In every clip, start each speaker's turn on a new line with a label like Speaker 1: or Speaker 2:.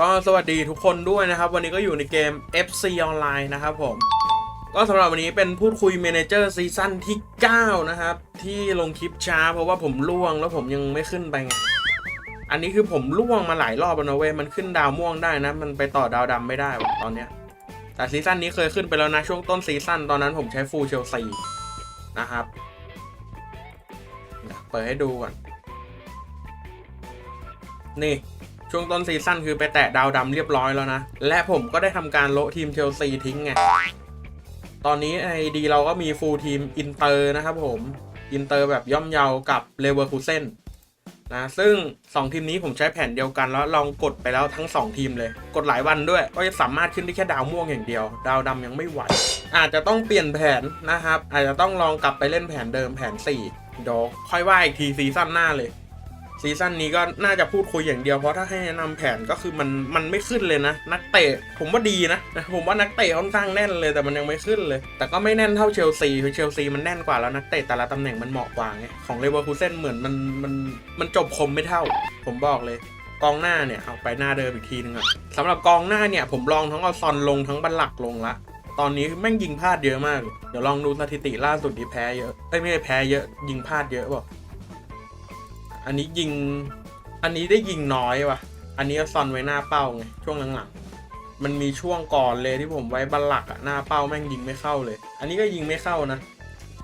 Speaker 1: ก็สวัสดีทุกคนด้วยนะครับ วันนี้ก็อยู่ในเกม FC Online นะครับผม ก็สำหรับวันนี้เป็นพูดคุยเมเนเจอร์ซีซั่นที่ 9 นะครับ ที่ลงคลิปช้าเพราะว่าผมล่วงแล้วผมยังไม่ขึ้นไปไงอันนี้คือผมล่วงมาหลายรอบแล้วนะเว้ยมันขึ้นดาวม่วงได้นะ มันไปต่อดาวดำไม่ได้วะตอนเนี้ยแต่ซีซั่นนี้เคยขึ้นไปแล้วนะ ช่วงต้นซีซั่นตอนนั้นผมใช้ฟูลเชลซีนะครับเปิดให้ดูก่อนนี่ ช่วงต้นซีซั่นคือไปแตะดาวดำเรียบร้อยแล้วนะ และผมก็ได้ทำการโละทีมเชลซีทิ้งไง ตอนนี้ไอดีเราก็มีฟูลทีมอินเตอร์นะครับผม อินเตอร์แบบย่อมเยากับเลเวอร์คูเซนนะซึ่ง 2 ทีมนี้ผมใช้แผนเดียวกันแล้วลองกดไปแล้วทั้ง 2 ทีมเลย กดหลายวันด้วย ก็จะสามารถขึ้นได้แค่ดาวม่วงอย่างเดียว ดาวดำยังไม่ไหว อาจจะต้องเปลี่ยนแผนนะครับ อาจจะต้องลองกลับไปเล่นแผนเดิมแผน 4 เดี๋ยวค่อยว่าอีกทีซีซั่นหน้าเลย ซีซั่นนี้ก็น่าจะพูดคุยอย่างเดียวเพราะถ้าให้แนะนำแผนก็คือมันมันไม่ขึ้นเลยนะ นักเตะผมว่าดีนะผมว่านักเตะค่อนข้างแน่นเลยแต่มันยังไม่ขึ้นเลย แต่ก็ไม่แน่นเท่าเชลซีคือเชลซีมันแน่นกว่าแล้วนักเตะแต่ละตำแหน่งมันเหมาะกว่าไงของเลเวอร์คูเซนเหมือนมันมันมันจบคมไม่เท่า ผมบอกเลยกองหน้าเนี่ยเอาไปหน้าเดิมอีกทีนึงอะสำหรับกองหน้าเนี่ยผมลองทั้งเอาซอนลงทั้งบัลลักลงละตอนนี้แม่งยิงพลาดเยอะมาก เดี๋ยวลองดูสถิติล่าสุดที่แพ้เยอะเอ้ยไม่ใช่แพ้เยอะยิงพลาดเยอะเปล่า อันนี้ยิง อันนี้ได้ยิงน้อยว่ะ อันนี้ก็ซอนไว้หน้าเป้าไงช่วงหลังๆมันมีช่วงก่อนเลยที่ผมไว้บัลลักอะหน้าเป้าแม่งยิงไม่เข้าเลย อันนี้ก็ยิงไม่เข้านะ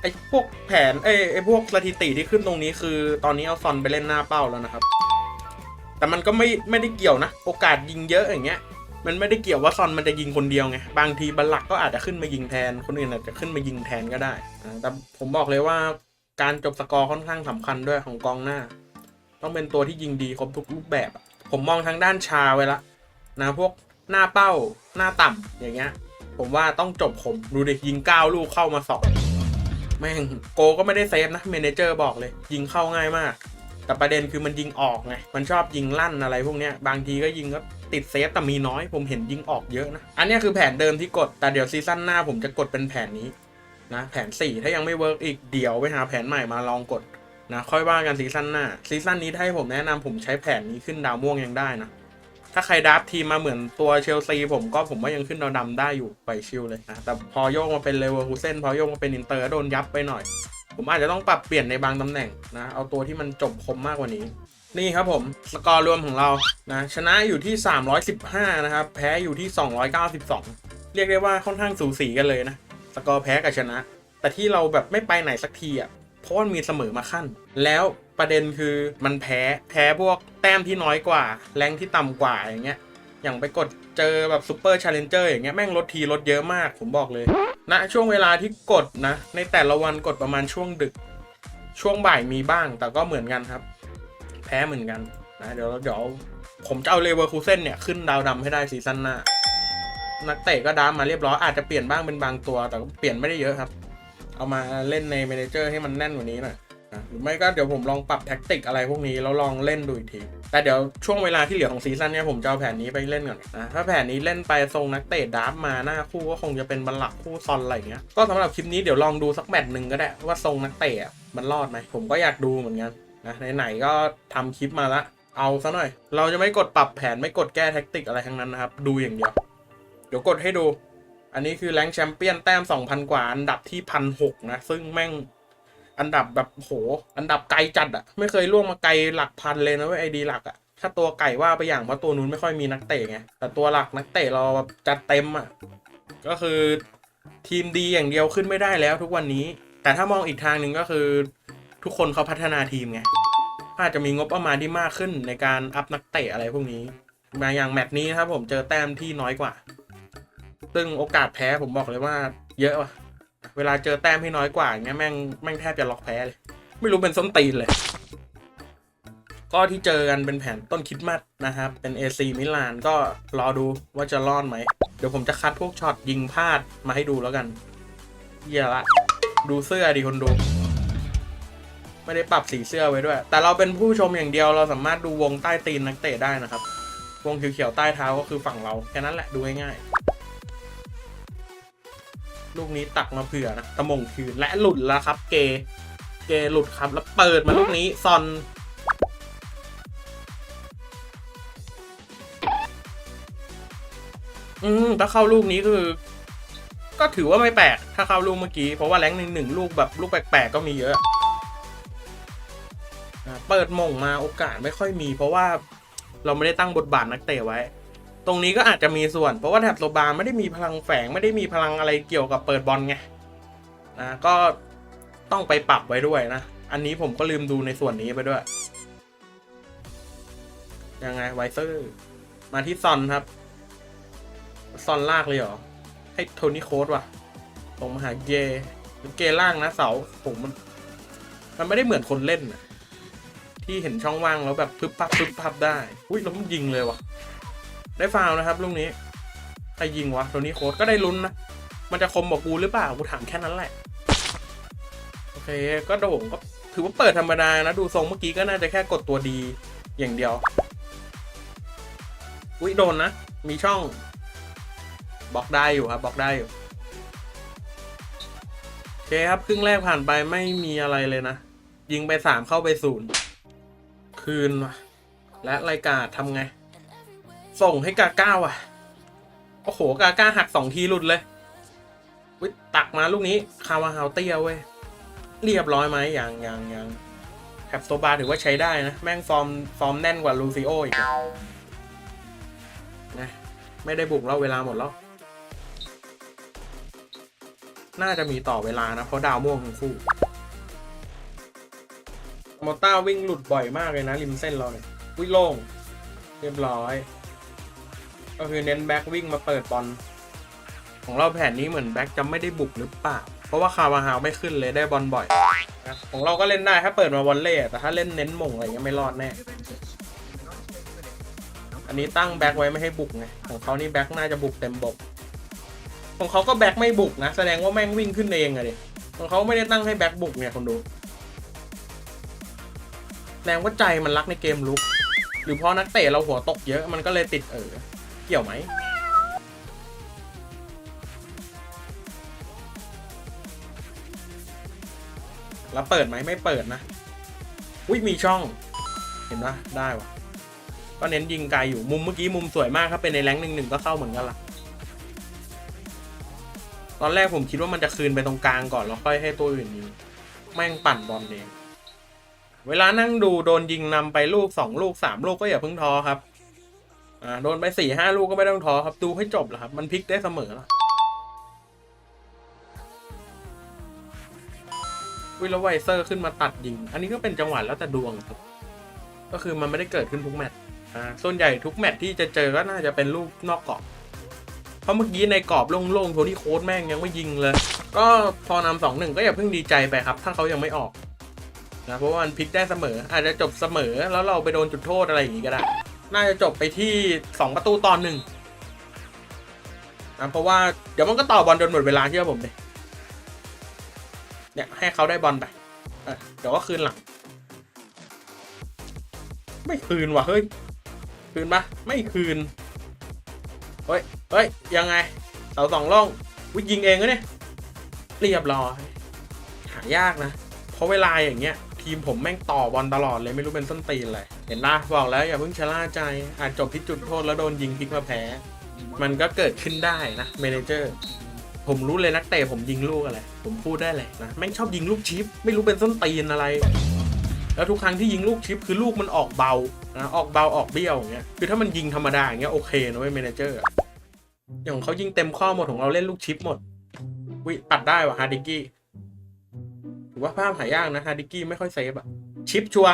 Speaker 1: ไอ้พวกแผนเอ้ไอ้พวกสถิติที่ขึ้นตรงนี้คือ ตอนนี้เอาซอนไปเล่นหน้าเป้าแล้วนะครับ แต่มันก็ไม่ไม่ได้เกี่ยวนะ โอกาสยิงเยอะอย่างเงี้ย มันไม่ได้เกี่ยวว่าซอนมันจะยิงคนเดียวไงบางทีบัลลักก็อาจจะขึ้นมายิงแทนคนอื่นอาจจะขึ้นมายิงแทนก็ได้แต่ผมบอกเลยว่าการจบสกอร์ค่อนข้างสำคัญด้วยของกองหน้า ต้องเป็นตัวที่ยิงดีครบทุกรูปแบบ ผมมองทางด้านชาไว้ละนะพวกหน้าเป้าหน้าต่ำอย่างเงี้ย ผมว่าต้องจบผมดูดิยิงเก้าลูกเข้ามาสองแม่งโกก็ไม่ได้เซฟนะเมนเจอร์บอกเลย ยิงเข้าง่ายมาก แต่ประเด็นคือมันยิงออกไงมันชอบยิงลั่นอะไรพวกเนี้ยบางทีก็ยิงก็ติดเซฟแต่มีน้อย ผมเห็นยิงออกเยอะนะ อันนี้คือแผนเดิมที่กด แต่เดี๋ยวซีซั่นหน้าผมจะกดเป็นแผนนี้นะแผน 4 ถ้ายังไม่เวิร์กอีกเดี๋ยวไปหาแผนใหม่มาลองกด นะค่อยว่ากันซีซั่นหน้าซีซั่นนี้ถ้าให้ผมแนะนำผมใช้แผนนี้ขึ้นดาวม่วงยังได้นะ ถ้าใครดับทีมมาเหมือนตัวเชลซีผมก็ผมว่ายังขึ้นดาวดำได้อยู่ไปชิลเลยนะ แต่พอโยกมาเป็นเลเวอร์คูเซนพอโยกมาเป็นอินเตอร์โดนยับไปหน่อย ผมอาจจะต้องปรับเปลี่ยนในบางตำแหน่งนะ เอาตัวที่มันจบคมมากกว่านี้ นี่ครับผมสกอร์รวมของเรานะชนะอยู่ที่ 315 นะครับ แพ้อยู่ที่ 292 เรียกได้ว่าค่อนข้างสูสีกันเลยนะสกอร์แพ้กับชนะ แต่ที่เราแบบไม่ไปไหนสักทีอะ เพราะมันมีเสมอมาขั้น แล้วประเด็นคือมันแพ้แพ้พวกแต้มที่น้อยกว่า แรงที่ต่ำกว่าอย่างเงี้ยอย่างไปกดเจอแบบซูเปอร์ชาเลนเจอร์อย่างเงี้ยแม่งลดทีลดเยอะมากผมบอกเลยณนะช่วงเวลาที่กดนะ ในแต่ละวันกดประมาณช่วงดึก ช่วงบ่ายมีบ้าง แต่ก็เหมือนกันครับ แพ้เหมือนกันนะเดี๋ยวเดี๋ยวผมจะเอาเลเวอร์คูเซนเนี่ยขึ้นดาวดำให้ได้ซีซั่นหน้านักเตะก็ดามมาเรียบร้อยอาจจะเปลี่ยนบ้างเป็นบางตัว แต่เปลี่ยนไม่ได้เยอะครับ เอามาเล่นในเมนเจอร์ให้มันแน่นกว่านี้หน่อยนะหรือไม่ก็เดี๋ยวผมลองปรับแท็กติกอะไรพวกนี้แล้วลองเล่นดูอีกที แต่เดี๋ยวช่วงเวลาที่เหลือของซีซั่นเนี่ยผมจะเอาแผนนี้ไปเล่นก่อนนะถ้าแผนนี้เล่นไปทรงนักเตะดาร์ฟมาหน้าคู่ก็คงจะเป็นบัลลักคู่ซอนอะไรเงี้ยก็สำหรับคลิปนี้เดี๋ยวลองดูสักแมตช์หนึ่งก็ได้ว่าทรงนักเตะอะมันรอดไหมผมก็อยากดูเหมือนกันนะไหนๆก็ทำคลิปมาละเอาซะหน่อย เราจะไม่กดปรับแผนไม่กดแก้แท็กติกอะไรทั้งนั้นนะครับดูอย่างเดียวเดี๋ยวกดให้ดู อันนี้คือแรงแชมเปี้ยนแต้ม2,000กว่า อันดับที่พันหกนะ ซึ่งแม่งอันดับแบบโห อันดับไกลจัดอะไม่เคยล่วงมาไกลหลักพันเลยนะเว้ยไอดีหลักอะถ้าตัวไก่ว่าไปอย่างเพราะตัวนู้นไม่ค่อยมีนักเตะไงแต่ตัวหลักนักเตะเราแบบจัดเต็มอะก็คือทีมดีอย่างเดียวขึ้นไม่ได้แล้วทุกวันนี้ แต่ถ้ามองอีกทางหนึ่งก็คือ ทุกคนเขาพัฒนาทีมไงอาจจะมีงบประมาณที่มากขึ้นในการอัพนักเตะอะไรพวกนี้มาอย่างแมตช์นี้นะครับผมเจอแต้มที่น้อยกว่า ซึ่งโอกาสแพ้ผมบอกเลยว่า เยอะว่ะ เวลาเจอแต้มที่น้อยกว่าอย่างเงี้ยแม่งแม่งแทบจะล็อกแพ้เลย ไม่รู้เป็นส้นตีนเลย ก็ที่เจอกันเป็นแผนต้นคิดมัดนะครับ เป็น AC มิลานก็รอดูว่าจะรอดไหม เดี๋ยวผมจะคัดพวกช็อตยิงพลาดมาให้ดูแล้วกันเหี้ยละ ดูเสื้อดีคนดูไม่ได้ปรับสีเสื้อไว้ด้วย แต่เราเป็นผู้ชมอย่างเดียวเราสามารถดูวงใต้ตีนนักเตะได้นะครับ วงเขียวๆใต้เท้าก็คือฝั่งเรา แค่นั้นแหละดูง่ายๆ ลูกนี้ตักมาเผื่อนะตะมงคืนและหลุดแล้วครับ เก เกหลุดครับ แล้วเปิดมาลูกนี้ซอนอืมถ้าเข้าลูกนี้คือ ก็ถือว่าไม่แปลก ถ้าเข้าลูกเมื่อกี้ เพราะว่าแรงหนึ่งหนึ่งลูกแบบลูกแปลกๆก็มีเยอะเปิดมงมาโอกาสไม่ค่อยมี เพราะว่าเราไม่ได้ตั้งบทบาทนักเตะไว้ ตรงนี้ก็อาจจะมีส่วน เพราะว่าแถบโซบาไม่ได้มีพลังแฝงไม่ได้มีพลังอะไรเกี่ยวกับเปิดบอลไงนะก็ต้องไปปรับไว้ด้วยนะ อันนี้ผมก็ลืมดูในส่วนนี้ไปด้วย ยังไงไวเซอร์มาที่ซอนครับ ซอนลากเลยเหรอ ให้โทนี่โค้ดว่ะส่งมาหาเกเกล่างนะเสาผมมัน มันไม่ได้เหมือนคนเล่นนะที่เห็นช่องว่างแล้วแบบพึบพับพึบพับได้ อุ้ยแล้วมันยิงเลยว่ะ ได้ฟาวนะครับลูกนี้ใครยิงวะโทนี่โค้ดก็ได้ลุ้นนะ มันจะคมบอกกูหรือเปล่ากูถามแค่นั้นแหละ โอเค ก็โด่งก็ถือว่าเปิดธรรมดานะ ดูทรงเมื่อกี้ก็น่าจะแค่กดตัวดีอย่างเดียว อุ้ยโดนนะ มีช่องบล็อกได้อยู่ครับบล็อกได้อยู่โอเคครับครึ่งแรกผ่านไปไม่มีอะไรเลยนะ ยิงไปสามเข้าไปศูนย์คืนและรายการทำไง ส่งให้กาก้าว่ะ โอ้โห กาก้าหักสองทีหลุดเลยวิตักมาลูกนี้ คาวาฮาวเตียเว้ย เรียบร้อยไหมยังยังยังแคปโซบาถือว่าใช้ได้นะ แม่งฟอร์มฟอร์มแน่นกว่าลูซิโออีกนะไม่ได้บุกแล้วเวลาหมดแล้ว น่าจะมีต่อเวลานะ เพราะดาวม่วงทั้งคู่มอต้าวิ่งหลุดบ่อยมากเลยนะ ริมเส้นเราเนี่ยวิ่งโล่ง เรียบร้อย ก็คือเน้นแบ็กวิ่งมาเปิดบอลของเราแผนนี้เหมือนแบ็กจะไม่ได้บุกหรือเปล่า เพราะว่าคาร์วาฮาวไม่ขึ้นเลยได้บอลบ่อยนะของเราก็เล่นได้ถ้าเปิดมาวอลเล่แต่ถ้าเล่นเน้นม่งอะไรเงี้ยไม่รอดแน่ อันนี้ตั้งแบ็กไว้ไม่ให้บุกไงของเขานี่แบ็กน่าจะบุกเต็มบก ของเขาก็แบ็กไม่บุกนะ แสดงว่าแม่งวิ่งขึ้นเองอะดิของเขาไม่ได้ตั้งให้แบ็กบุกเนี่ยคนดูแสดงว่าใจมันรักในเกมลุก หรือเพราะนักเตะเราหัวตกเยอะมันก็เลยติดเออ เกี่ยวไหมแล้วเปิดไหมไม่เปิดนะอุ้ยมีช่อง เห็นปะได้วะก็เน้นยิงไกลอยู่มุมเมื่อกี้มุมสวยมากครับเป็นในแรงหนึ่งหนึ่งก็เข้าเหมือนกันละตอนแรกผมคิดว่ามันจะคืนไปตรงกลางก่อนแล้วค่อยให้ตัวอื่นยิงแม่งปั่นบอลเองเวลานั่งดูโดนยิงนำไปลูกสองลูกสามลูกก็อย่าเพิ่งท้อครับ อ่าโดนไปสี่ห้าลูกก็ไม่ต้องท้อครับ ดูให้จบแหละครับ มันพลิกได้เสมอละวิลแล้วไวเซอร์ขึ้นมาตัดยิง อันนี้ก็เป็นจังหวะแล้วแต่ดวงครับ ก็คือมันไม่ได้เกิดขึ้นทุกแมตช์อ่าส่วนใหญ่ทุกแมตช์ที่จะเจอก็น่าจะเป็นลูกนอกกรอบเพราะเมื่อกี้ในกรอบโล่งๆโทนี่โค้ดแม่งยังไม่ยิงเลย ก็พอนำสองหนึ่งก็อย่าเพิ่งดีใจไปครับ ถ้าเขายังไม่ออกนะเพราะว่ามันพลิกได้เสมอ อาจจะจบเสมอแล้วเราไปโดนจุดโทษอะไรอย่างงี้ก็ได้ น่าจะจบไปที่สองประตูตอนหนึ่งนะเพราะว่าเดี๋ยวมันก็ต่อบอลจนหมดเวลาเชื่อผมเลยเนี่ยให้เขาได้บอลไปเเดี๋ยวก็คืนหลัง ไม่คืนว่ะเฮ้ย คืนปะไม่คืน เฮ้ย เฮ้ย ยังไงเสาสองล่องวิยิงเองก็เนี่ยเรียบร้อยหายากนะ เพราะเวลาอย่างเงี้ย ทีมผมแม่งต่อบอลตลอดเลยไม่รู้เป็นส้นตีนอะไรเห็นปะบอกแล้วอย่าเพิ่งชะล่าใจ อาจจบที่จุดโทษแล้วโดนยิงพลิกมาแพ้ มันก็เกิดขึ้นได้นะเมเนเจอร์ผมรู้เลยนักเตะผมยิงลูกอะไร ผมพูดได้เลยนะแม่งชอบยิงลูกชิป ไม่รู้เป็นส้นตีนอะไร แล้วทุกครั้งที่ยิงลูกชิปคือลูกมันออกเบานะออกเบาออกเบี้ยวอย่างเงี้ยคือถ้ามันยิงธรรมดาอย่างเงี้ยโอเคนะเว้ยเมเนเจอร์อย่างเขายิงเต็มข้อหมดของเราเล่นลูกชิปหมดวิปัดได้ว่ะฮาร์ดิกี้ ถือว่าภาพหายากนะฮาร์ดิกี้ไม่ค่อยเซฟอะชิปชัว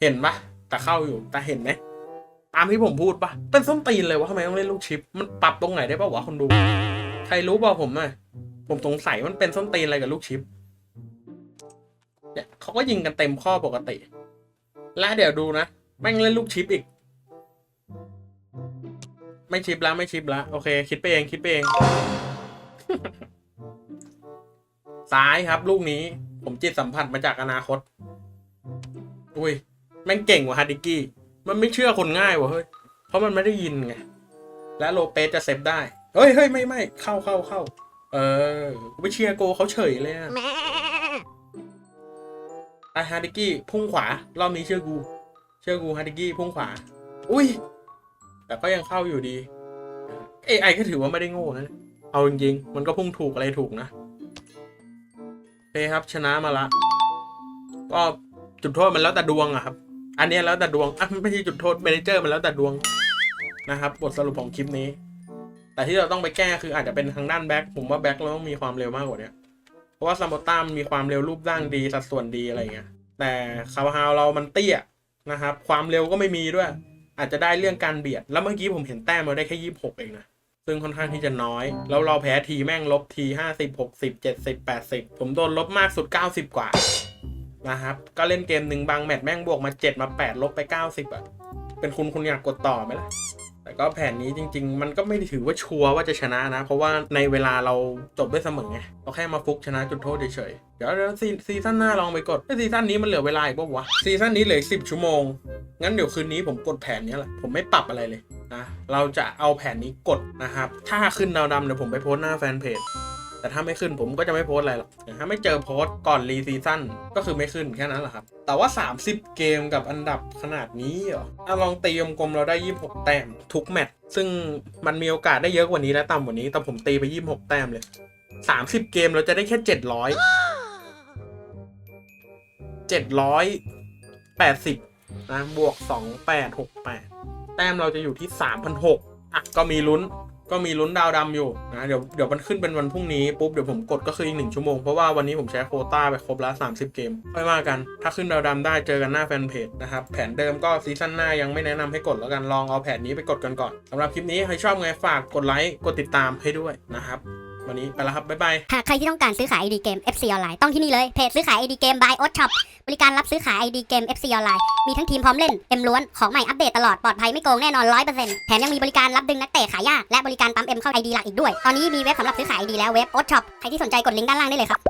Speaker 1: เห็นปะแต่เข้าอยู่แต่เห็นไหมตามที่ผมพูดปะเป็นส้นตีนเลยวะทำไมต้องเล่นลูกชิป มันปรับตรงไหนได้ปะวะคนดู ใครรู้บอกผมหน่อยผมสงสัยมันเป็นส้นตีนอะไรกับลูกชิปเนี่ยเขาก็ยิงกันเต็มข้อปกติ และเดี๋ยวดูนะแม่งเล่นลูกชิปอีก ไม่ชิปแล้วไม่ชิปแล้วโอเค คิดไปเองคิดไปเองซ้ายครับ ลูกนี้ ผมจิตสัมผัสมาจากอนาคต อุ้ย แม่งเก่งกว่ะฮาร์ดิกี้ มันไม่เชื่อคนง่ายว่ะเฮ้ย เพราะมันไม่ได้ยินไง และโลเปสจะเซฟได้ เฮ้ยเฮ้ยไม่ไม่เข้าเข้าเข้า เออกูไปเชียร์โกเขาเฉยเลยอะไอฮาร์ดิกี้พุ่งขวา รอบนี้เชื่อกู เชื่อกูฮาร์ดิกี้พุ่งขวา อุ้ย แต่ก็ยังเข้าอยู่ดี AI ก็ถือว่าไม่ได้โง่นะ เอาจริงๆ มันก็พุ่งถูกอะไรถูกนะ เคครับชนะมาละ ก็จุดโทษมันแล้วแต่ดวงอะครับ อันนี้แล้วแต่ดวงอะไม่ใช่จุดโทษเมนเจอร์มันแล้วแต่ดวงนะครับ บทสรุปของคลิปนี้ แต่ที่เราต้องไปแก้คืออาจจะเป็นทางด้านแบ็คผมว่าแบ็คเราต้องมีความเร็วมากกว่านี้เพราะว่าซัมโบต้ามันมีความเร็วรูปร่างดีสัดส่วนดีอะไรเงี้ยแต่คาร์ฮาวเรามันเตี้ยนะครับ ความเร็วก็ไม่มีด้วย อาจจะได้เรื่องการเบียด แล้วเมื่อกี้ผมเห็นแต้มเราได้แค่ยี่สิบหกเองนะ ซึ่งค่อนข้างที่จะน้อย แล้วเราแพ้ทีแม่งลบทีห้าสิบหกสิบเจ็ดสิบแปดสิบผมโดนลบมากสุดเก้าสิบกว่านะครับ ก็เล่นเกมหนึ่งบางแมตช์แม่งบวกมาเจ็ดมาแปดลบไปเก้าสิบอะ เป็นคุณคุณอยากกดต่อไหมล่ะ แต่ก็แผนนี้จริง ๆ มันก็ไม่ได้ถือว่าชัวร์ว่าจะชนะนะ เพราะว่าในเวลาเราจบด้วยเสมอไงเราแค่มาฟุกชนะจุดโทษเฉยๆเดี๋ยวเดี๋ยวซีซีซั่นหน้าลองไปกดซีซั่นนี้มันเหลือเวลาอีกป่าวะซีซั่นนี้เหลือสิบชั่วโมงงั้นเดี๋ยวคืนนี้ผมกดแผนนี้แหละผมไม่ปรับอะไรเลย นะเราจะเอาแผนนี้กดนะครับ ถ้าขึ้นดาวดำเดี๋ยวผมไปโพสหน้าแฟนเพจแต่ถ้าไม่ขึ้นผมก็จะไม่โพสอะไรหรอกถ้าไม่เจอโพสก่อนรีซีซั่นก็คือไม่ขึ้นแค่นั้นแหละครับ แต่ว่า 30 เกมกับอันดับขนาดนี้เหรออะลองตีกลมเราได้ 26 แต้มทุกแมตช์ซึ่งมันมีโอกาสได้เยอะกว่านี้และต่ำกว่านี้ แต่ผมตีไป 26 แต้มเลย 30 เกมเราจะได้แค่ 700 780 นะบวก 2868แต้มเราจะอยู่ที่ 3,600อะก็มีลุ้นก็มีลุ้นดาวดำอยู่นะเดี๋ยวเดี๋ยวมันขึ้นเป็นวันพรุ่งนี้ปุ๊บเดี๋ยวผมกดก็คืออีกหนึ่งชั่วโมง เพราะว่าวันนี้ผมใช้โคต้าไปครบแล้ว30 เกมค่อยว่ากัน ถ้าขึ้นดาวดำได้เจอกันหน้าแฟนเพจนะครับ แผนเดิมก็ซีซั่นหน้ายังไม่แนะนำให้กดแล้วกันลองเอาแผนนี้ไปกดกันก่อนสำหรับคลิปนี้ใครชอบไงฝากกดไลค์กดติดตามให้ด้วยนะครับ วันนี้ไปแล้วครับ บ๊ายบาย
Speaker 2: หากใครที่ต้องการซื้อขาย ID เกม FC ออนไลน์ต้องที่นี่เลย เพจซื้อขาย ID เกม by Ot Shop บริการรับซื้อขาย ID เกม FC ออนไลน์มีทั้งทีมพร้อมเล่น เอ็มล้วน ของใหม่อัปเดตตลอด ปลอดภัยไม่โกงแน่นอน 100%แถมยังมีบริการรับดึงนักเตะขายยากและบริการปั๊มเอ็มเข้า ID หลักอีกด้วย ตอนนี้มีเว็บสำหรับซื้อขาย ID แล้วเว็บ Ot Shop ใครที่สนใจกดลิงก์ด้านล่างได้เลยครับ